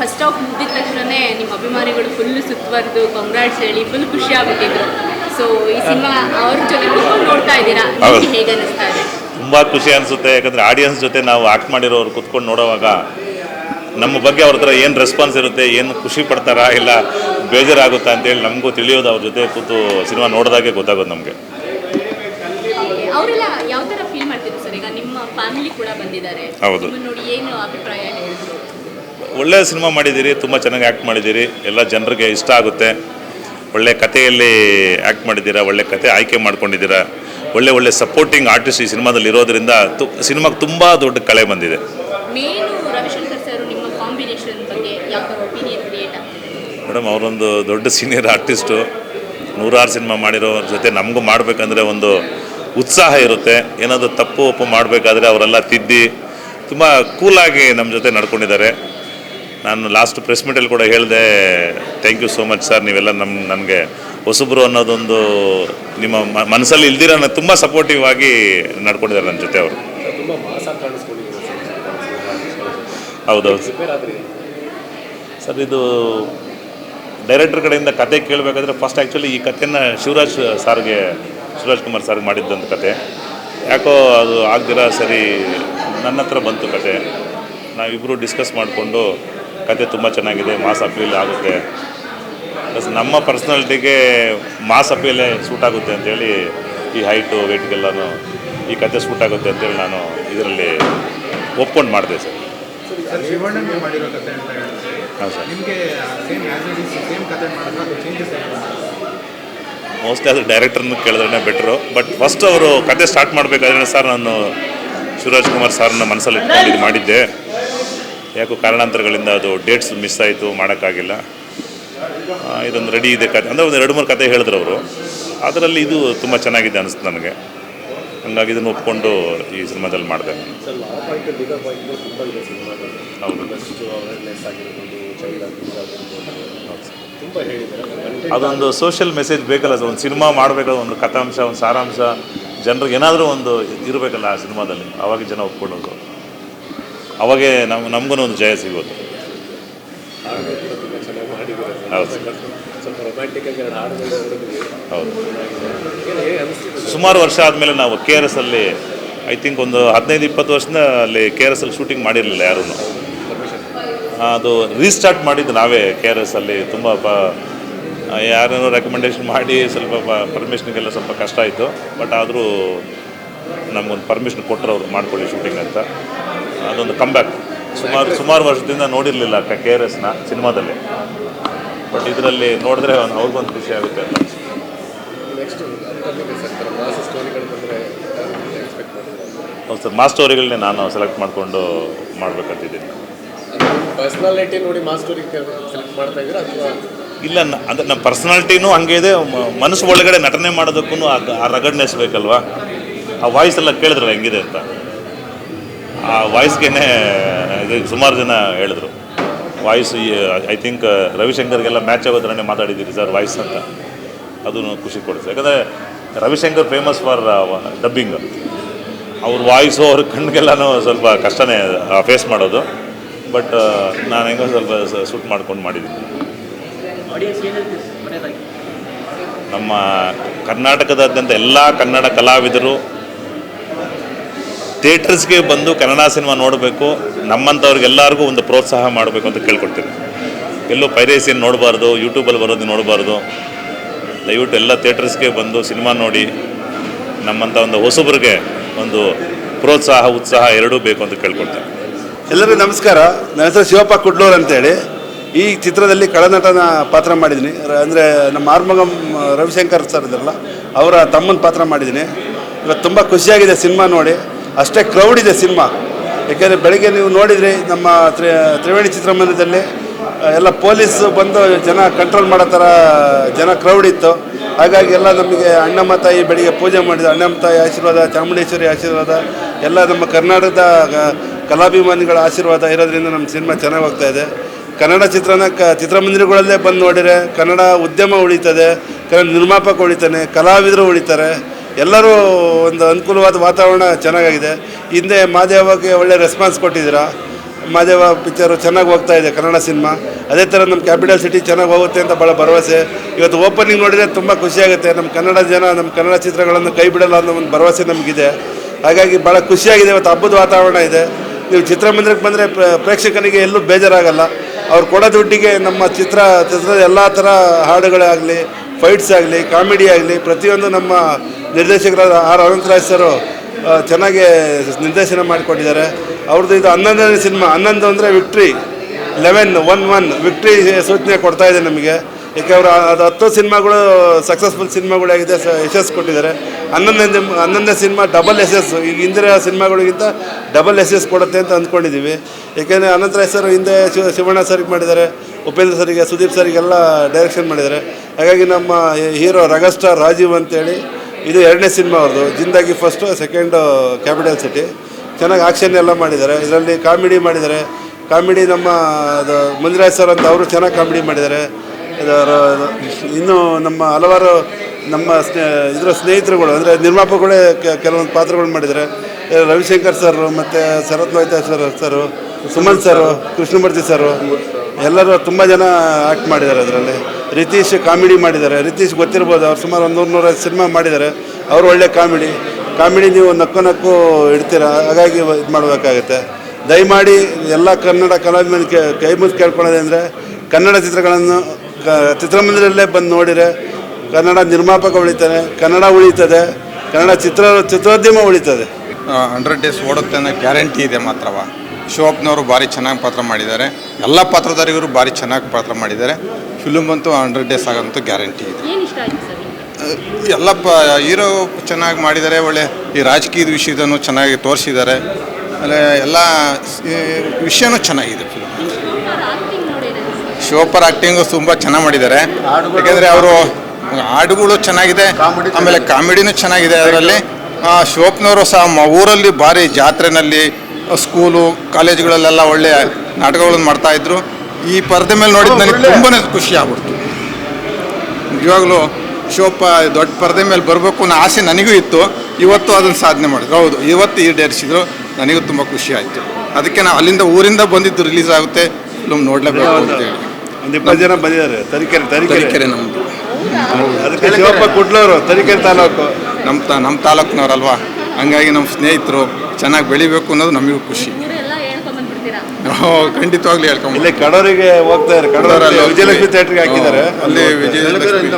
First of ಮುಗಿದ ತಕ್ಷಣನೇ ನಿಮ್ಮ ಅಭಿಮಾನಿಗಳು ಫುಲ್ ಸುತ್ತುವರೆದು ಕಂಗ್ರಾಟ್ಸ್ ಹೇಳಿ ಫುಲ್ ಖುಷಿ ಆಗ್ಬಿಟ್ಟಿದ್ರು. ಸೊ ಈ ಸಿನಿಮಾ ಅವ್ರ ಜೊತೆ ಕುತ್ಕೊಂಡು ನೋಡ್ತಾ ಇದ್ದೀರಾ. ನಿಮ್ಗೆ ಹೇಗೆ ಅನಿಸ್ತಾ ಇದೆ? ತುಂಬ ಖುಷಿ ಅನಿಸುತ್ತೆ. ಯಾಕಂದರೆ ಆಡಿಯನ್ಸ್ ಜೊತೆ ನಾವು ಆಕ್ಟ್ ಮಾಡಿರೋರು ಕುತ್ಕೊಂಡು ನೋಡೋವಾಗ ನಮ್ಮ ಬಗ್ಗೆ ಅವ್ರ ಹತ್ರ ಏನು ರೆಸ್ಪಾನ್ಸ್ ಇರುತ್ತೆ ಏನು ಖುಷಿ ಪಡ್ತಾರಾ ಇಲ್ಲ ಬೇಜಾರಾಗುತ್ತಾ ಅಂತೇಳಿ ನಮಗೂ ತಿಳಿಯೋದು ಅವ್ರ ಜೊತೆ ಕೂತು ಸಿನಿಮಾ ನೋಡಿದಾಗೆ ಗೊತ್ತಾಗೋದು ನಮಗೆ. ಅವರೆಲ್ಲ ಯಾವ ಥರ ಫೀಲ್ ಮಾಡ್ತಿದ್ರು ಸರ್? ಈಗ ನಿಮ್ಮ ಫ್ಯಾಮಿಲಿ ಕೂಡ ಬಂದಿದ್ದಾರೆ. ಹೌದು. ನೋಡಿ ಏನು ಅಭಿಪ್ರಾಯ ಹೇಳಿದ್ರು ಒಳ್ಳೆ ಸಿನಿಮಾ ಮಾಡಿದ್ದೀರಿ ತುಂಬ ಚೆನ್ನಾಗಿ ಆ್ಯಕ್ಟ್ ಮಾಡಿದ್ದೀರಿ ಎಲ್ಲ ಜನರಿಗೆ ಇಷ್ಟ ಆಗುತ್ತೆ. ಒಳ್ಳೆ ಕಥೆಯಲ್ಲಿ ಆ್ಯಕ್ಟ್ ಮಾಡಿದ್ದೀರಾ ಒಳ್ಳೆ ಕತೆ ಆಯ್ಕೆ ಮಾಡ್ಕೊಂಡಿದ್ದೀರಾ ಒಳ್ಳೆ ಒಳ್ಳೆ ಸಪೋರ್ಟಿಂಗ್ ಆರ್ಟಿಸ್ಟ್ ಈ ಸಿನಿಮಾದಲ್ಲಿ ಇರೋದ್ರಿಂದ ತು ಸಿನಿಮಾಗೆ ತುಂಬ ದೊಡ್ಡ ಕಳೆ ಬಂದಿದೆ. ಮೇಡಮ್ ಅವರೊಂದು ದೊಡ್ಡ ಸೀನಿಯರ್ ಆರ್ಟಿಸ್ಟು ನೂರಾರು ಸಿನಿಮಾ ಮಾಡಿರೋರ ಜೊತೆ ನಮಗೂ ಮಾಡಬೇಕಂದ್ರೆ ಒಂದು ಉತ್ಸಾಹ ಇರುತ್ತೆ. ಏನಾದರೂ ತಪ್ಪು ಒಪ್ಪು ಮಾಡಬೇಕಾದ್ರೆ ಅವರೆಲ್ಲ ತಿದ್ದಿ ತುಂಬ ಕೂಲಾಗಿ ನಮ್ಮ ಜೊತೆ ನಡ್ಕೊಂಡಿದ್ದಾರೆ. ನಾನು ಲಾಸ್ಟ್ ಪ್ರೆಸ್ ಮೀಟಲ್ಲಿ ಕೂಡ ಹೇಳಿದೆ thank you so much sir ನೀವೆಲ್ಲ ನಮ್ಮ ನನಗೆ ಹೊಸಬ್ರು ಅನ್ನೋದೊಂದು ನಿಮ್ಮ ಮನಸ್ಸಲ್ಲಿ ಇಲ್ದಿರ ತುಂಬ ಸಪೋರ್ಟಿವ್ ಆಗಿ ನಡ್ಕೊಂಡಿದ್ದಾರೆ ನನ್ನ ಜೊತೆ ಅವರು. ಹೌದೌದು. ಸರ್ ಇದು ಡೈರೆಕ್ಟರ್ ಕಡೆಯಿಂದ ಕತೆ ಕೇಳಬೇಕಾದ್ರೆ ಫಸ್ಟ್ ಆ್ಯಕ್ಚುಲಿ ಈ ಕಥೆನ ಶಿವರಾಜ್ ಸಾರ್ಗೆ ಶಿವರಾಜ್ ಕುಮಾರ್ ಸಾರ್ಗೆ ಮಾಡಿದ್ದಂಥ ಕತೆ. ಯಾಕೋ ಅದು ಆಗ್ದಿರ ಸರಿ ನನ್ನ ಹತ್ರ ಬಂತು ಕತೆ. ನಾವಿಬ್ಬರು ಡಿಸ್ಕಸ್ ಮಾಡಿಕೊಂಡು ಕತೆ ತುಂಬ ಚೆನ್ನಾಗಿದೆ ಮಾಸ್ ಅಪೀಲ್ ಆಗುತ್ತೆ. ಪ್ಲಸ್ ನಮ್ಮ ಪರ್ಸ್ನಾಲಿಟಿಗೆ ಮಾಸ್ ಅಪೀಲೇ ಸೂಟ್ ಆಗುತ್ತೆ ಅಂತೇಳಿ ಈ ಹೈಟು ವೆಯ್ಟ್ಗೆಲ್ಲನೂ ಈ ಕತೆ ಸೂಟ್ ಆಗುತ್ತೆ ಅಂತೇಳಿ ನಾನು ಇದರಲ್ಲಿ ಒಪ್ಕೊಂಡು ಮಾಡಿದೆ ಸರ್. ಹಾಂ ಸರ್. ಮೋಸ್ಟ್ಲಿ ಅದು ಡೈರೆಕ್ಟರ್ನ ಕೇಳಿದ್ರೆ ಬೆಟ್ರು ಬಟ್ ಫಸ್ಟ್ ಅವರು ಕತೆ ಸ್ಟಾರ್ಟ್ ಮಾಡಬೇಕಾದ್ರೆ ಸರ್ ನಾನು ಶಿವರಾಜ್ ಕುಮಾರ್ ಸರ್ನ ಮನಸ್ಸಲ್ಲಿ ಇಟ್ಕೊಂಡು ಇದು ಮಾಡಿದ್ದೆ. ಯಾಕೋ ಕಾರಣಾಂತರಗಳಿಂದ ಅದು ಡೇಟ್ಸ್ ಮಿಸ್ ಆಯಿತು ಮಾಡೋಕ್ಕಾಗಿಲ್ಲ. ಇದೊಂದು ರೆಡಿ ಇದೆ ಕತೆ ಅಂದರೆ ಒಂದು ಎರಡು ಮೂರು ಕತೆ ಹೇಳಿದ್ರು ಅವರು. ಅದರಲ್ಲಿ ಇದು ತುಂಬ ಚೆನ್ನಾಗಿದೆ ಅನಿಸ್ತು ನನಗೆ. ಹಂಗಾಗಿ ಇದನ್ನು ಒಪ್ಕೊಂಡು ಈ ಸಿನಿಮಾದಲ್ಲಿ ಮಾಡಿದೆ ಅದೊಂದು ಸೋಷಿಯಲ್ ಮೆಸೇಜ್ ಬೇಕಲ್ಲ ಸರ್. ಒಂದು ಸಿನಿಮಾ ಮಾಡಬೇಕಾದ್ರೆ ಒಂದು ಕಥಾಂಶ ಒಂದು ಸಾರಾಂಶ. ಜನರಿಗೆ ಏನಾದರೂ ಒಂದು ಇರಬೇಕಲ್ಲ ಆ ಸಿನಿಮಾದಲ್ಲಿ. ಅವಾಗ ಜನ ಒಪ್ಕೊಳ್ಳೋದು. ಅವಾಗೇ ನಮ್ ನಮಗೂ ಒಂದು ಜಯ ಸಿಗೋದು ಹೌದು. ಸುಮಾರು ವರ್ಷ ಆದಮೇಲೆ ನಾವು ಕೆ ಆರ್ ಎಸ್ ಅಲ್ಲಿ ಐ ಥಿಂಕ್ ಒಂದು ಹದಿನೈದು ಇಪ್ಪತ್ತು ವರ್ಷದಿಂದ ಅಲ್ಲಿ ಕೆ ಆರ್ ಎಸ್ ಅಲ್ಲಿ ಶೂಟಿಂಗ್ ಮಾಡಿರಲಿಲ್ಲ ಯಾರೂ. ಅದು ರೀಸ್ಟಾರ್ಟ್ ಮಾಡಿದ್ದು ನಾವೇ ಕೆ ಆರ್ ಎಸ್ ಅಲ್ಲಿ ತುಂಬ ಪ ಯಾರೇನೋ ರೆಕಮೆಂಡೇಶನ್ ಮಾಡಿ ಸ್ವಲ್ಪ ಪರ್ಮಿಷನ್ಗೆಲ್ಲ ಸ್ವಲ್ಪ ಕಷ್ಟ ಆಯಿತು. ಬಟ್ ಆದರೂ ನಮಗೊಂದು ಪರ್ಮಿಷನ್ ಕೊಟ್ಟರು ಅವ್ರು ಮಾಡ್ಕೊಳ್ಳಿ ಶೂಟಿಂಗ್ ಅಂತ. ಅದೊಂದು ಕಂಬ್ಯಾಕ್ ಸುಮಾರು ಸುಮಾರು ವರ್ಷದಿಂದ ನೋಡಿರಲಿಲ್ಲ ಕೆ ಆರ್ ಎಸ್ನ ಸಿನಿಮಾದಲ್ಲಿ. ಬಟ್ ಇದರಲ್ಲಿ ನೋಡಿದ್ರೆ ಅವ್ನ್- ಅವ್ರಿಗೊಂದು ಖುಷಿ ಆಗುತ್ತೆ ಅಂತ ಹೌದು ಸರ್ ಮಾ ಸ್ಟೋರಿಗಳನ್ನೇ ನಾನು ಸೆಲೆಕ್ಟ್ ಮಾಡಿಕೊಂಡು ಮಾಡಬೇಕಂತಿದ್ದೀನಿ. ಪರ್ಸ್ನಾಲಿಟಿ ನೋಡಿ ಮಾ ಸ್ಟೋರಿ ಸೆಲೆಕ್ಟ್ ಮಾಡ್ತಾ ಇದ್ದೀರಾ ಅಥವಾ? ಇಲ್ಲ ಅಂದ್ರೆ ನಮ್ಮ ಪರ್ಸನಾಲಿಟಿನೂ ಹಂಗೆ ಇದೆ. ಮನಸ್ಸು ಒಳಗಡೆ ನಟನೆ ಮಾಡೋದಕ್ಕೂ ಆ ಆ ರಗಡ್ನೆಸ್ ಬೇಕಲ್ವಾ? ಆ ವಾಯ್ಸ್ ಎಲ್ಲ ಕೇಳಿದ್ರಲ್ಲ ಹೆಂಗಿದೆ ಅಂತ. ಆ ವಾಯ್ಸ್ಗೆನೆ ಇದು ಸುಮಾರು ಜನ ಹೇಳಿದ್ರು. ವಾಯ್ಸ್ ಐ ಥಿಂಕ್ ರವಿಶಂಕರ್ಗೆಲ್ಲ ಮ್ಯಾಚ್ ಆಗೋ ಥರನೇ ಮಾತಾಡಿದ್ದೀರಿ ಸರ್ ವಾಯ್ಸ್ ಅಂತ. ಅದನ್ನು ಖುಷಿ ಕೊಡುತ್ತೆ. ಯಾಕಂದರೆ ರವಿಶಂಕರ್ ಫೇಮಸ್ ಫಾರ್ ಡಬ್ಬಿಂಗ್ ಅವ್ರ ವಾಯ್ಸು ಅವ್ರ ಕಣ್ಣಿಗೆಲ್ಲನೂ ಸ್ವಲ್ಪ ಕಷ್ಟನೇ ಫೇಸ್ ಮಾಡೋದು. ಬಟ್ ನಾನು ಹೆಂಗೋ ಸ್ವಲ್ಪ ಸೂಟ್ ಮಾಡ್ಕೊಂಡು ಮಾಡಿದ್ದೀನಿ. ನಮ್ಮ ಕರ್ನಾಟಕದಾದ್ಯಂತ ಎಲ್ಲ ಕನ್ನಡ ಕಲಾವಿದರು ಥಿಯೇಟರ್ಸ್ಗೆ ಬಂದು ಕನ್ನಡ ಸಿನಿಮಾ ನೋಡಬೇಕು, ನಮ್ಮಂಥವ್ರಿಗೆಲ್ಲರಿಗೂ ಒಂದು ಪ್ರೋತ್ಸಾಹ ಮಾಡಬೇಕು ಅಂತ ಕೇಳ್ಕೊಡ್ತೀನಿ ಎಲ್ಲೂ ಪೈರೇಸಿಯನ್ನು ನೋಡಬಾರ್ದು ಯೂಟ್ಯೂಬಲ್ಲಿ ಬರೋದು ನೋಡಬಾರ್ದು. ದಯವಿಟ್ಟು ಎಲ್ಲ ಥಿಯೇಟರ್ಸ್ಗೆ ಬಂದು ಸಿನಿಮಾ ನೋಡಿ, ನಮ್ಮಂಥ ಒಂದು ಹೊಸಬ್ರಿಗೆ ಒಂದು ಪ್ರೋತ್ಸಾಹ, ಉತ್ಸಾಹ ಎರಡೂ ಬೇಕು ಅಂತ ಕೇಳ್ಕೊಡ್ತೀನಿ ಎಲ್ಲರಿಗೂ ನಮಸ್ಕಾರ. ನನ್ನ ಹೆಸರು ಶಿವಪ್ಪ ಕುಡ್ಲೂರ್ ಅಂತೇಳಿ. ಈ ಚಿತ್ರದಲ್ಲಿ ಕಳನಟನ ಪಾತ್ರ ಮಾಡಿದ್ದೀನಿ. ಅಂದರೆ ನಮ್ಮ ಆರ್ಮಗಂ ರವಿಶಂಕರ್ ಸರ್ ಇದ್ರಲ್ಲ, ಅವರ ತಮ್ಮನ ಪಾತ್ರ ಮಾಡಿದ್ದೀನಿ. ಇವತ್ತು ತುಂಬ ಖುಷಿಯಾಗಿದೆ ಸಿನಿಮಾ ನೋಡಿ. ಅಷ್ಟೇ ಕ್ರೌಡ್ ಇದೆ ಸಿನಿಮಾ. ಯಾಕೆಂದರೆ ಬೆಳಗ್ಗೆ ನೀವು ನೋಡಿದ್ರಿ ನಮ್ಮ ತ್ರಿ, ತ್ರಿವೇಣಿ ಚಿತ್ರಮಂದಿರದಲ್ಲಿ ಎಲ್ಲ ಪೊಲೀಸ್ ಬಂದು ಜನ ಕಂಟ್ರೋಲ್ ಮಾಡೋ ಥರ ಜನ ಕ್ರೌಡ್ ಇತ್ತು. ಹಾಗಾಗಿ ಎಲ್ಲ ನಮಗೆ ಅಣ್ಣಮ್ಮ ತಾಯಿ ಬೆಳಿಗ್ಗೆ ಪೂಜೆ ಮಾಡಿದ ಅಣ್ಣಮ್ಮ ತಾಯಿ ಆಶೀರ್ವಾದ, ಚಾಮುಂಡೇಶ್ವರಿ ಆಶೀರ್ವಾದ, ಎಲ್ಲ ನಮ್ಮ ಕರ್ನಾಟಕದ ಕಲಾಭಿಮಾನಿಗಳ ಆಶೀರ್ವಾದ ಇರೋದ್ರಿಂದ ನಮ್ಮ ಸಿನಿಮಾ ಚೆನ್ನಾಗಿ ಹೋಗ್ತಾ ಇದೆ. ಕನ್ನಡ ಚಿತ್ರನ, ಕ, ಚಿತ್ರಮಂದಿರಗಳಲ್ಲೇ ಬಂದು ನೋಡಿದರೆ ಕನ್ನಡ ಉದ್ಯಮ ಉಳಿತದೆ, ಕನ್ನಡ ನಿರ್ಮಾಪಕ ಉಳಿತಾನೆ, ಕಲಾವಿದರು ಉಳಿತಾರೆ. ಎಲ್ಲರೂ ಒಂದು ಅನುಕೂಲವಾದ ವಾತಾವರಣ ಚೆನ್ನಾಗಾಗಿದೆ. ಹಿಂದೆ ಮಾದೇವಗೆ ಒಳ್ಳೆ ರೆಸ್ಪಾನ್ಸ್ ಕೊಟ್ಟಿದ್ದೀರಾ. ಮಾದೇವ ಪಿಕ್ಚರು ಚೆನ್ನಾಗಿ ಹೋಗ್ತಾ ಇದೆ ಕನ್ನಡ ಸಿನಿಮಾ ಅದೇ ಥರ ನಮ್ಮ ಕ್ಯಾಪಿಟಲ್ ಸಿಟಿ ಚೆನ್ನಾಗಿ ಹೋಗುತ್ತೆ ಅಂತ ಭಾಳ ಭರವಸೆ. ಇವತ್ತು ಓಪನಿಂಗ್ ನೋಡಿದರೆ ತುಂಬ ಖುಷಿಯಾಗುತ್ತೆ. ನಮ್ಮ ಕನ್ನಡ ಜನ ನಮ್ಮ ಕನ್ನಡ ಚಿತ್ರಗಳನ್ನು ಕೈ ಬಿಡಲ್ಲ ಅನ್ನೋ ಒಂದು ಭರವಸೆ ನಮಗಿದೆ. ಹಾಗಾಗಿ ಭಾಳ ಖುಷಿಯಾಗಿದೆ. ಇವತ್ತು ಹಬ್ಬದ ವಾತಾವರಣ ಇದೆ. ನೀವು ಚಿತ್ರಮಂದಿರಕ್ಕೆ ಬಂದರೆ ಪ್ರೇಕ್ಷಕನಿಗೆ ಎಲ್ಲೂ ಬೇಜಾರಾಗಲ್ಲ. ಅವ್ರು ಕೊಡೋ ದುಡ್ಡಿಗೆ ನಮ್ಮ ಚಿತ್ರ, ಚಿತ್ರದ ಎಲ್ಲ ಥರ ಹಾಡುಗಳಾಗಲಿ ಫೈಟ್ಸ್ ಆಗಲಿ ಕಾಮಿಡಿ ಆಗಲಿ, ಪ್ರತಿಯೊಂದು ನಮ್ಮ ನಿರ್ದೇಶಕರಾದ ಆರ್ ಅನಂತರಾಜ್ ಸರು ಆ, ಚೆನ್ನಾಗಿ ನಿರ್ದೇಶನ ಮಾಡಿಕೊಟ್ಟಿದ್ದಾರೆ ಅವ್ರದ್ದು ಇದು ಹನ್ನೊಂದನೇ ಸಿನಿಮಾ ಹನ್ನೊಂದು ಅಂದರೆ victory eleven one one victory ಸೂಚನೆ ಕೊಡ್ತಾ ಇದೆ ನಮಗೆ. ಅವರು ಅದು ಹತ್ತು ಸಿನಿಮಾಗಳು ಸಕ್ಸಸ್ಫುಲ್ ಸಿನಿಮಾಗಳಾಗಿದೆ ಸ ಯಶಸ್ಸು ಕೊಟ್ಟಿದ್ದಾರೆ. ಹನ್ನೊಂದನೇ ಹನ್ನೊಂದನೇ ಸಿನಿಮಾ ಡಬಲ್ ಯಶಸ್ಸು. ಈಗ ಹಿಂದಿನ ಸಿನಿಮಾಗಳಿಗಿಂತ ಡಬಲ್ ಎಸ್ ಕೊಡುತ್ತೆ ಅಂತ ಅಂದ್ಕೊಂಡಿದ್ದೀವಿ. ಏಕೆಂದರೆ ಅನಂತರಾಯ್ ಸರ್ ಹಿಂದೆ ಶಿವ ಶಿವಣ್ಣ ಸರ್ಗೆ ಮಾಡಿದ್ದಾರೆ ಉಪೇಂದ್ರ ಸರಿಗೆ ಸುದೀಪ್ ಸರಿಗೆಲ್ಲ ಡೈರೆಕ್ಷನ್ ಮಾಡಿದ್ದಾರೆ. ಹಾಗಾಗಿ ನಮ್ಮ ಹೀರೋ ರಗಸ್ಟಾರ್ ರಾಜೀವ್ ಅಂತೇಳಿ ಇದು ಎರಡನೇ ಸಿನಿಮಾ ಅವ್ರದ್ದು. ಜಿಂದಾಗಿ ಫಸ್ಟು ಸೆಕೆಂಡ್ ಕ್ಯಾಪಿಟಲ್ ಸಿಟಿ ಚೆನ್ನಾಗಿ ಆಕ್ಷನ್ ಎಲ್ಲ ಮಾಡಿದ್ದಾರೆ. ಇದರಲ್ಲಿ ಕಾಮಿಡಿ ಮಾಡಿದ್ದಾರೆ. ಕಾಮಿಡಿ ನಮ್ಮ, ಅದು ಮಂಜುರಾಜ್ ಸರ್ ಅಂತ ಅವರು ಚೆನ್ನಾಗಿ ಕಾಮಿಡಿ ಮಾಡಿದ್ದಾರೆ. ಇದರ ಇನ್ನು ನಮ್ಮ ಹಲವಾರು ನಮ್ಮ ಸ್ನೇ, ಇದರ ಸ್ನೇಹಿತರುಗಳು, ಅಂದರೆ ನಿರ್ಮಾಪಕಗಳೇ ಕೆಲವೊಂದು ಪಾತ್ರಗಳು ಮಾಡಿದ್ದಾರೆ. ರವಿಶಂಕರ್ ಸರ್ ಮತ್ತು Sharath Lohitha sir sir Suman sir Krishnamurthy sir ಎಲ್ಲರೂ ತುಂಬ ಜನ ಆ್ಯಕ್ಟ್ ಮಾಡಿದ್ದಾರೆ ಅದರಲ್ಲಿ. ರಿತೀಶ್ ಕಾಮಿಡಿ ಮಾಡಿದ್ದಾರೆ. ರಿತೀಶ್ ಗೊತ್ತಿರ್ಬೋದು, ಅವ್ರು ಸುಮಾರು ಒಂದು ನೂರು ಸಿನಿಮಾ ಮಾಡಿದ್ದಾರೆ. ಅವರು ಒಳ್ಳೆ ಕಾಮಿಡಿ. ಕಾಮಿಡಿ ನೀವು ನಕ್ಕು ನಕ್ಕು ಇಡ್ತೀರ? ಹಾಗಾಗಿ ಇದು ಮಾಡಬೇಕಾಗುತ್ತೆ. ದಯಮಾಡಿ ಎಲ್ಲ ಕನ್ನಡ ಕಲಾವಿದ ಕೈ ಮುಗಿದು ಕೇಳ್ಕೊಳ್ಳೋದಂದರೆ ಕನ್ನಡ ಚಿತ್ರಗಳನ್ನು, ಕ, ಚಿತ್ರಮಂದಿರಲ್ಲೇ ಬಂದು ನೋಡಿದರೆ ಕನ್ನಡ ನಿರ್ಮಾಪಕ ಉಳಿತಾನೆ, ಕನ್ನಡ ಉಳಿತದೆ, ಕನ್ನಡ ಚಿತ್ರ, ಚಿತ್ರೋದ್ಯಮ ಉಳಿತದೆ. ಹಂಡ್ರೆಡ್ ಡೇಸ್ ಓಡುತ್ತೆ ಅನ್ನೋ ಗ್ಯಾರಂಟಿ ಇದೆ ಮಾತ್ರವ. ಶಿವಪ್ಪನವರು ಭಾರಿ ಚೆನ್ನಾಗಿ ಪಾತ್ರ ಮಾಡಿದ್ದಾರೆ. ಎಲ್ಲ ಪಾತ್ರಧಾರಿಗರು ಭಾರಿ ಚೆನ್ನಾಗಿ ಪಾತ್ರ ಮಾಡಿದ್ದಾರೆ. ಫಿಲ್ಮ್ ಅಂತೂ ಹಂಡ್ರೆಡ್ ಡೇಸ್ ಆಗಂತೂ ಗ್ಯಾರಂಟಿ ಇದೆ. ಏನು ಇಷ್ಟ ಆಯ್ತು ಸರ್ ನಿಮ್ಗೆ? ಎಲ್ಲ ಪ ಹೀರೋ ಚೆನ್ನಾಗಿ ಮಾಡಿದ್ದಾರೆ ಒಳ್ಳೆ ಈ ರಾಜಕೀಯದ ವಿಷಯದನ್ನು ಚೆನ್ನಾಗಿ ತೋರಿಸಿದ್ದಾರೆ ಆಮೇಲೆ ಎಲ್ಲ ಸ್- ಈ ವಿಷಯನೂ ಚೆನ್ನಾಗಿದೆ ಫಿಲಮ್ ಸರ್? ಶಿವಪ್ಪರ್ ಆ್ಯಕ್ಟಿಂಗು ತುಂಬ ಚೆನ್ನಾಗಿ ಮಾಡಿದ್ದಾರೆ ಯಾಕೆಂದರೆ ಅವರು ಹಾಡುಗಳು ಚೆನ್ನಾಗಿದೆ ಆಮೇಲೆ ಕಾಮಿಡಿನೂ ಚೆನ್ನಾಗಿದೆ ಅದರಲ್ಲಿ. ಶಿವಪ್ಪನವರು ಸಹ ಮ ಊರಲ್ಲಿ ಭಾರಿ ಜಾತ್ರೆನಲ್ಲಿ ಸ್ಕೂಲು ಕಾಲೇಜುಗಳಲ್ಲೆಲ್ಲ ಒಳ್ಳೆಯ ನಾಟಕಗಳನ್ನು ಮಾಡ್ತಾ ಇದ್ರು. ಈ ಪರದೆ ಮೇಲೆ ನೋಡಿದ ನನಗೆ ತುಂಬಾ ಖುಷಿ ಆಗ್ಬಿಡ್ತು. ನಿಜವಾಗ್ಲೂ ಶೋಪ ದೊಡ್ಡ ಪರದೆ ಮೇಲೆ ಬರಬೇಕು ಅನ್ನೋ ಆಸೆ ನನಗೂ ಇತ್ತು. ಇವತ್ತು ಅದನ್ನು ಸಾಧನೆ ಮಾಡಿದ್ರು. ಹೌದು ಇವತ್ತು ಈಡೇರಿಸಿದ್ರು. ನನಗೂ ತುಂಬ ಖುಷಿ ಆಯಿತು. ಅದಕ್ಕೆ ನಾವು ಅಲ್ಲಿಂದ ಊರಿಂದ ಬಂದಿದ್ದು ರಿಲೀಸ್ ಆಗುತ್ತೆ. ಫಿಲ್ಮ್ ನೋಡಲೇಬೇಕು ಅಂತೇಳಿ ಒಂದು ಇಪ್ಪತ್ತು ಜನ ಬಂದಿದ್ದಾರೆ. ತರೀಕೆರೆ ತರೀಕೆರೆ. ತರೀಕೆರೆ ನಮ್ಮದು ಅದಕ್ಕೆ ಶಿವಪ್ಪ ಕುಡ್ಲವರು ತರೀಕೆರೆ ತಾಲೂಕು. ನಮ್ಮ ತಾ ನಮ್ಮ ತಾಲೂಕಿನವ್ರಲ್ವಾ? ಹಂಗಾಗಿ ನಮ್ಮ ಸ್ನೇಹಿತರು ಚೆನ್ನಾಗಿ ಬೆಳಿಬೇಕು ಅನ್ನೋದು ನಮಗೂ ಖುಷಿ. ಊರೆಲ್ಲ ಖಂಡಿತವಾಗ್ಲಿ ಹೇಳ್ಕೊಂಬ ಇಲ್ಲಿ ಕಡೋರಿಗೆ ಹೋಗ್ತಾ ಇದ್ದಾರೆ. ವಿಜಯಲಕ್ಷ್ಮಿ ಥಿಯೇಟರ್ಗೆ ಹಾಕಿದ್ದಾರೆ. ಅಲ್ಲಿ ವಿಜಯಲಕ್ಷ್ಮಿ